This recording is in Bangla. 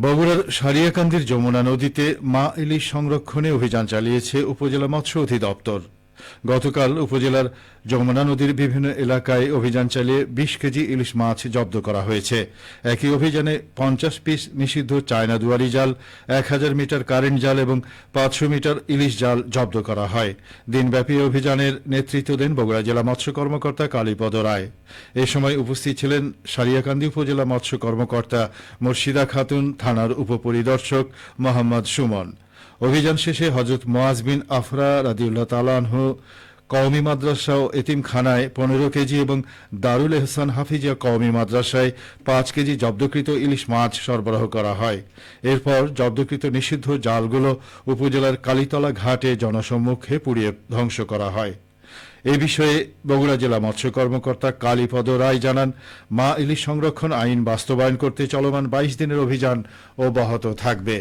বগুড়ার সারিয়াকান্দির যমুনা নদীতে মা ইলিশ সংরক্ষণে অভিযান চালিয়েছে উপজেলা মৎস্য অধিদপ্তর। গতকাল উপজেলার যমুনা নদীর বিভিন্ন এলাকায় অভিযান চালিয়ে বিশ কেজি ইলিশ মাছ জব্দ করা হয়েছে। একই অভিযানে পঞ্চাশ পিস নিষিদ্ধ চায়না দুয়ারি জাল, এক হাজার মিটার কারেন্ট জাল এবং পাঁচশো মিটার ইলিশ জাল জব্দ করা হয়। দিনব্যাপী অভিযানের নেতৃত্ব দেন বগুড়া জেলা মৎস্য কর্মকর্তা কালীপদ রায়। এ সময় উপস্থিত ছিলেন সারিয়াকান্দি উপজেলা মৎস্য কর্মকর্তা মুর্শিদা খাতুন, থানার উপপরিদর্শক মোহাম্মদ সুমন। অভিযান শেষে হজরত মোয়াজ বিন আফরা রাদিউল্লাহ তালানহ কওমি মাদ্রাসা ও এতিমখানায় পনেরো কেজি এবং দারুল এহসান হাফিজিয়া কওমি মাদ্রাসায় পাঁচ কেজি জব্দকৃত ইলিশ মাছ সরবরাহ করা হয়। এরপর জব্দকৃত নিষিদ্ধ জালগুলো উপজেলার কালীতলা ঘাটে জনসম্মুখে পুড়িয়ে ধ্বংস করা হয়। এ বিষয়ে বগুড়া জেলা মৎস্য কর্মকর্তা কালীপদ রায় জানান, মা ইলিশ সংরক্ষণ আইন বাস্তবায়ন করতে চলমান বাইশ দিনের অভিযান অব্যাহত থাকবে।